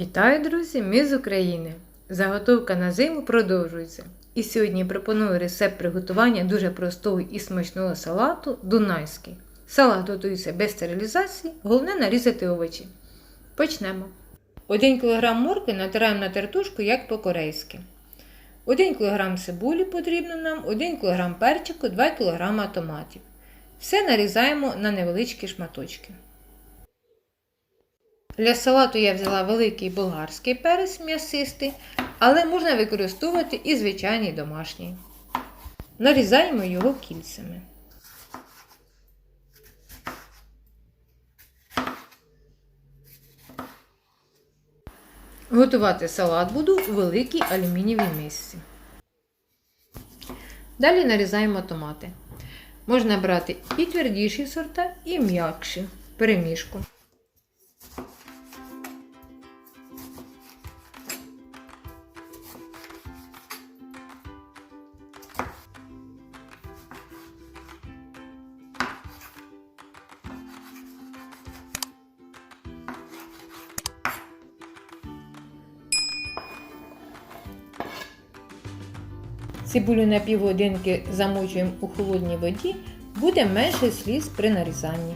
Вітаю, друзі! Ми з України! Заготовка на зиму продовжується. І сьогодні пропоную рецепт приготування дуже простого і смачного салату дунайський. Салат готується без стерилізації, головне нарізати овочі. Почнемо. 1 кг моркви натираємо на тертушку, як по-корейськи. 1 кг цибулі потрібно нам, 1 кг перчику, 2 кг томатів. Все нарізаємо на невеличкі шматочки. Для салату я взяла великий болгарський перець м'ясистий, але можна використовувати і звичайний домашній. Нарізаємо його кільцями. Готувати салат буду у великій алюмінієвій мисці. Далі нарізаємо томати. Можна брати і твердіші сорта, і м'якші перемішку. Цибулю на півгодинки замочуємо у холодній воді, буде менше сліз при нарізанні.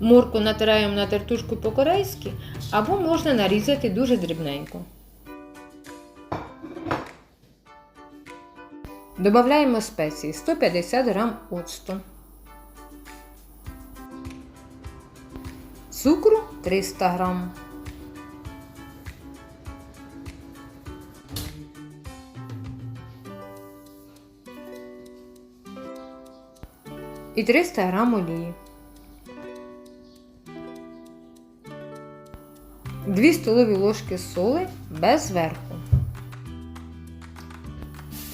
Морку натираємо на тертушку по-корейськи або можна нарізати дуже дрібненько. Додаємо спеції 150 г оцту, цукру 300 г, і 300 г олії. 2 столові ложки соли без верху.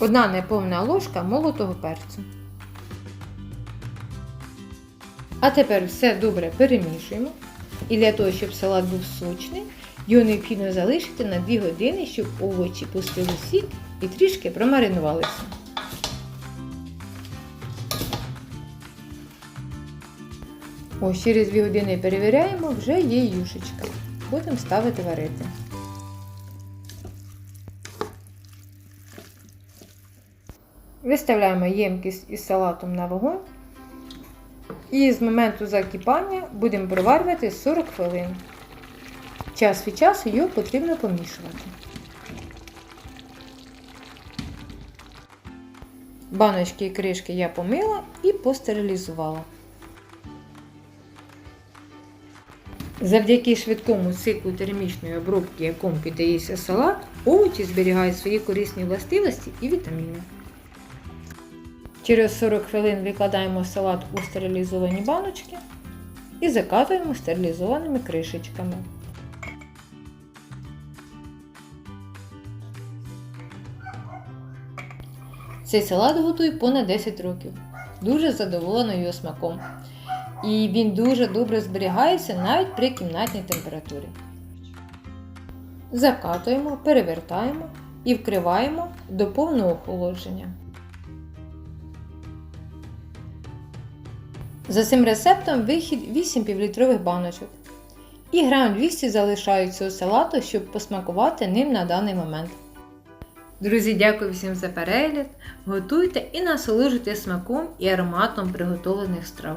Одна неповна ложка молотого перцю. А тепер все добре перемішуємо. І для того, щоб салат був сочний, його необхідно залишити на 2 години, щоб овочі пустили сік і трішки промаринувалися. Ось через 2 години перевіряємо, вже є юшечка. Будемо ставити варити. Виставляємо ємкість із салатом на вогонь. І з моменту закипання будемо проварювати 40 хвилин. Час від часу його потрібно помішувати. Баночки і кришки я помила і постерилізувала. Завдяки швидкому циклу термічної обробки, якому піддається салат, овочі зберігають свої корисні властивості і вітаміни. Через 40 хвилин викладаємо салат у стерилізовані баночки і закатуємо стерилізованими кришечками. Цей салат готую понад 10 років. Дуже задоволена його смаком. І він дуже добре зберігається навіть при кімнатній температурі. Закатуємо, перевертаємо і вкриваємо до повного охолодження. За цим рецептом вихід 8 півлітрових баночок. І грам 200 залишають цього салату, щоб посмакувати ним на даний момент. Друзі, дякую всім за перегляд. Готуйте і насолоджуйте смаком і ароматом приготовлених страв.